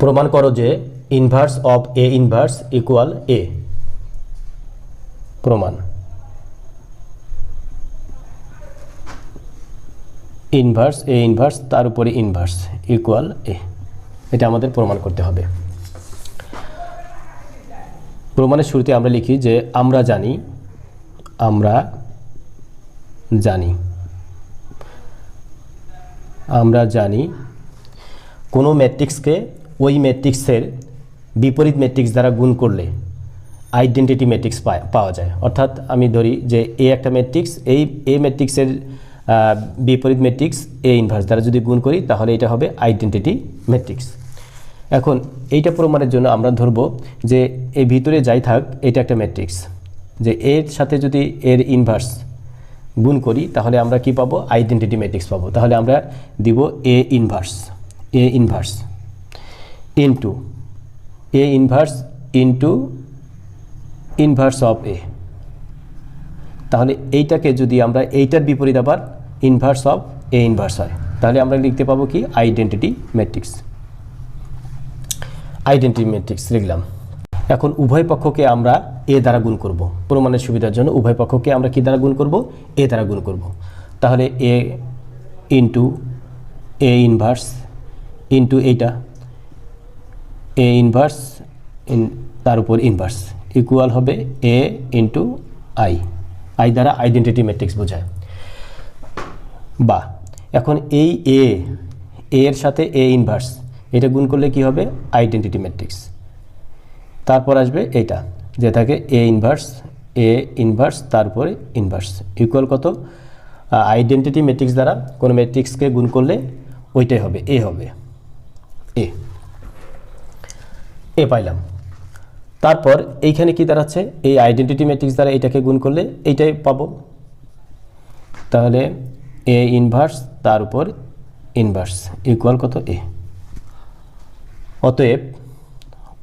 প্রমাণ করো যে inverse of A inverse equal A প্রমাণ। ইনভার্স এ ইনভার্স তার উপরে ইনভার্স ইকুয়াল এ এটা আমাদের প্রমাণ করতে হবে। প্রমাণের শুরুতে আমরা লিখি যে আমরা জানি আমরা জানি। আমরা জানি কোনো ম্যাট্রিক্সকে ওই ম্যাট্রিক্সের বিপরীত ম্যাট্রিক্স দ্বারা গুণ করলে আইডেন্টিটি ম্যাট্রিক্স পাওয়া যায়। অর্থাৎ আমি ধরি যে এ একটা ম্যাট্রিক্স এই এ ম্যাট্রিক্সের বিপরীত ম্যাট্রিক্স এ ইনভার্স দ্বারা যদি গুণ করি, তাহলে এটা হবে আইডেন্টিটি ম্যাট্রিক্স এখন এইটা প্রমাণের জন্য আমরা ধরবো যে এর ভিতরে যাই থাক, এটা একটা ম্যাট্রিক্স যে এর সাথে যদি এর ইনভার্স গুণ করি, তাহলে আমরা কি পাবো? আইডেন্টিটি ম্যাট্রিক্স পাবো। তাহলে আমরা দিব A inverse A inverse into A inverse into inverse of A তাহলে এইটাকে যদি আমরা এইটার বিপরীত আবার ইনভার্স অফ এ ইনভার্স হয়, তাহলে আমরা লিখতে পাবো কি? আইডেন্টিটি ম্যাট্রিক্স আইডেন্টিটি ম্যাট্রিক্স লিখলাম। এখন উভয় পক্ষকে আমরা এ দ্বারা গুণ করব। প্রমাণের সুবিধার জন্য উভয় পক্ষকে আমরা কি দ্বারা গুণ করব? এ দ্বারা গুণ করব। তাহলে A into A inverse into এইটা। এ ইনভার্স ইন তার উপর ইনভার্স ইকুয়াল হবে এ ইন্টু আই আই দ্বারা আইডেন্টিটি ম্যাট্রিক্স বোঝায়। বা, এখন এই এ এর সাথে এ ইনভার্স এটা গুণ করলে কি হবে? আইডেন্টিটি ম্যাট্রিক্স তারপর আসবে এটা, যে থাকে এ ইনভার্স এ ইনভার্স তারপরে ইনভার্স ইকুয়াল কত? আইডেন্টিটি ম্যাট্রিক্স দ্বারা কোনো ম্যাট্রিক্সকে গুণ করলে ওইটাই হবে এ হবে। এ এ পাইলাম। তারপর এইখানে কি দাঁড়াচ্ছে? এই আইডেন্টিটি ম্যাট্রিক্স দ্বারা এটাকে গুণ করলে এইটাই পাবো। তাহলে এ ইনভার্স তার উপর ইনভার্স ইকুয়াল কত? এ। অতএব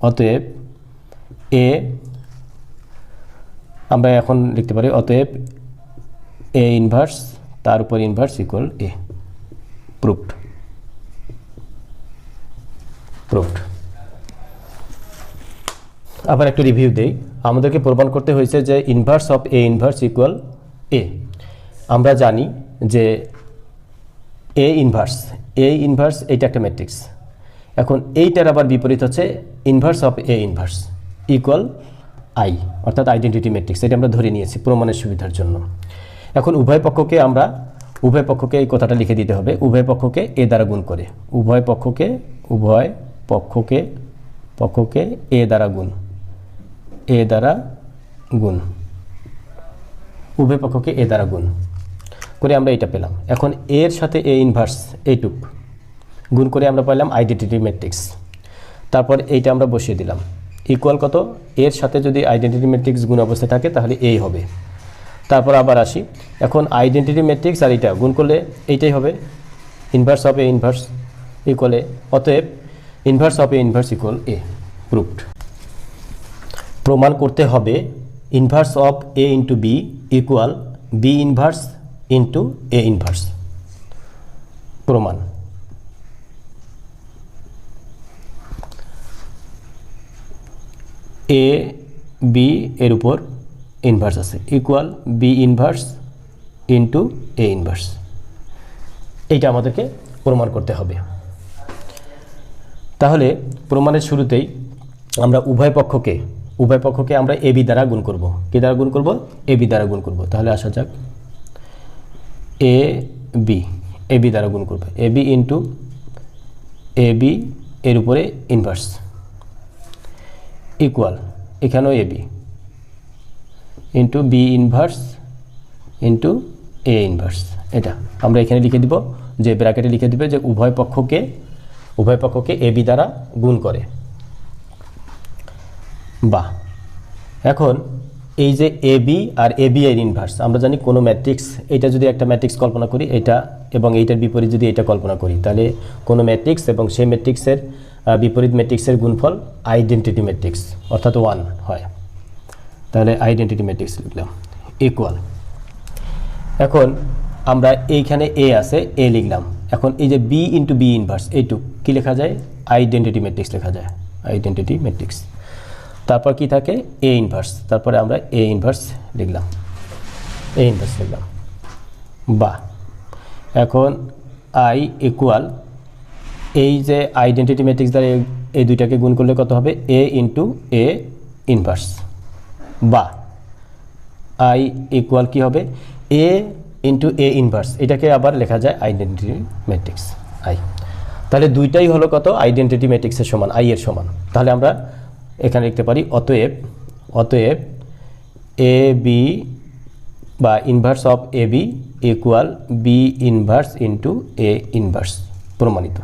অতএব এ, আমরা এখন লিখতে পারি অতএব এ ইনভার্স তার উপর inverse equal A. Proved proved আবার একটু রিভিউ দেই। আমাদেরকে প্রমাণ করতে হয়েছে যে inverse of A inverse equal A আমরা জানি যে এ ইনভার্স এ ইনভার্স এইটা একটা ম্যাট্রিক্স এখন এইটার আবার বিপরীত হচ্ছে inverse of A inverse equal I অর্থাৎ আইডেন্টিটি ম্যাট্রিক্স এটা আমরা ধরে নিয়েছি প্রমাণের সুবিধার জন্য। এখন উভয় পক্ষকে আমরা, উভয় পক্ষকে এই কথাটা লিখে দিতে হবে, উভয় পক্ষকে এ দ্বারা গুণ করে। উভয় পক্ষকে উভয় পক্ষকে পক্ষকে এ দ্বারা গুণ। এ দ্বারা গুণ। উভয় পক্ষকে এ দ্বারা গুণ। করে আমরা এটা পেলাম। এখন এর সাথে এ ইনভার্স এইটুক গুণ করে আমরা পাইলাম আইডেন্টিটি ম্যাট্রিক্স তারপর এইটা আমরা বসিয়ে দিলাম। ইকুয়াল কত? এর সাথে যদি আইডেন্টিটি ম্যাট্রিক্স গুণ অবস্থায় থাকে, তাহলে এই হবে। তারপর আবার আসি। এখন আইডেন্টিটি ম্যাট্রিক্স আর এটা, গুণ করলে এইটাই হবে। ইনভার্স এ ইনভার্স ইকুয়ালে অতএব inverse A inverse equal A proved প্রমাণ করতে হবে inverse of A into B equal B inverse into A inverse প্রমাণ। এ বি এর উপর ইনভার্স আছে। Equal B inverse into A inverse এইটা আমাদেরকে প্রমাণ করতে হবে। তাহলে প্রমাণের শুরুতেই আমরা উভয় পক্ষকে উভয় পক্ষকে আমরা এ বি দ্বারা গুণ করব। কি দ্বারা গুণ করব? এ বি দ্বারা গুণ করব। তাহলে আসা যাক। এ বি এ বি দ্বারা গুণ করব। A B into A B এর উপরে ইনভার্স ইকুয়াল এখানেও A B. Into B inverse into A inverse এটা আমরা এখানে লিখে দিব, যে ব্র্যাকেটে লিখে দিবে যে উভয় পক্ষকে উভয় পক্ষকে এ বি দ্বারা গুণ করে। বা এখন এই যে এ বি আর এ বি এর ইনভার্স আমরা জানি কোনো ম্যাট্রিক্স এটা যদি একটা ম্যাট্রিক্স কল্পনা করি, এটা এবং এইটার বিপরীত যদি এটা কল্পনা করি, তাহলে কোনো ম্যাট্রিক্স এবং সেই ম্যাট্রিক্সের বিপরীত ম্যাট্রিক্সের গুণফল আইডেন্টিটি ম্যাট্রিক্স অর্থাৎ ওয়ান হয়। তাহলে আইডেন্টিটি ম্যাট্রিক্স লিখলাম ইকুয়াল এখন আমরা এইখানে এ আছে এ লিখলাম। এখন এই যে বি ইন্টু বি ইনভার্স এইটুক কী লেখা যায়? আইডেন্টিটি ম্যাট্রিক্স লেখা যায় আইডেন্টিটি ম্যাট্রিক্স তারপর কি থাকে? এ ইনভার্স তারপরে আমরা এ ইনভার্স লিখলাম। এ ইনভার্স লিখলাম। বা এখন আই ইকুয়াল এই যে আইডেন্টিটি ম্যাট্রিক্স দ্বারা এই- দুইটাকে গুণ করলে কত হবে? এ ইন্টু এ ইনভার্স বা আই ইকুয়াল কি হবে? এ ইন্টু এ ইনভার্স এটাকে আবার লেখা যায় আইডেন্টিটি ম্যাট্রিক্স আই তাহলে দুইটাই হলো কত? আইডেন্টিটি ম্যাট্রিক্সের সমান আই এর সমান। তাহলে আমরা এখানে লিখতে পারি, অতএব অতএব এ বি বা inverse of A B equal B inverse into A inverse প্রমাণিত।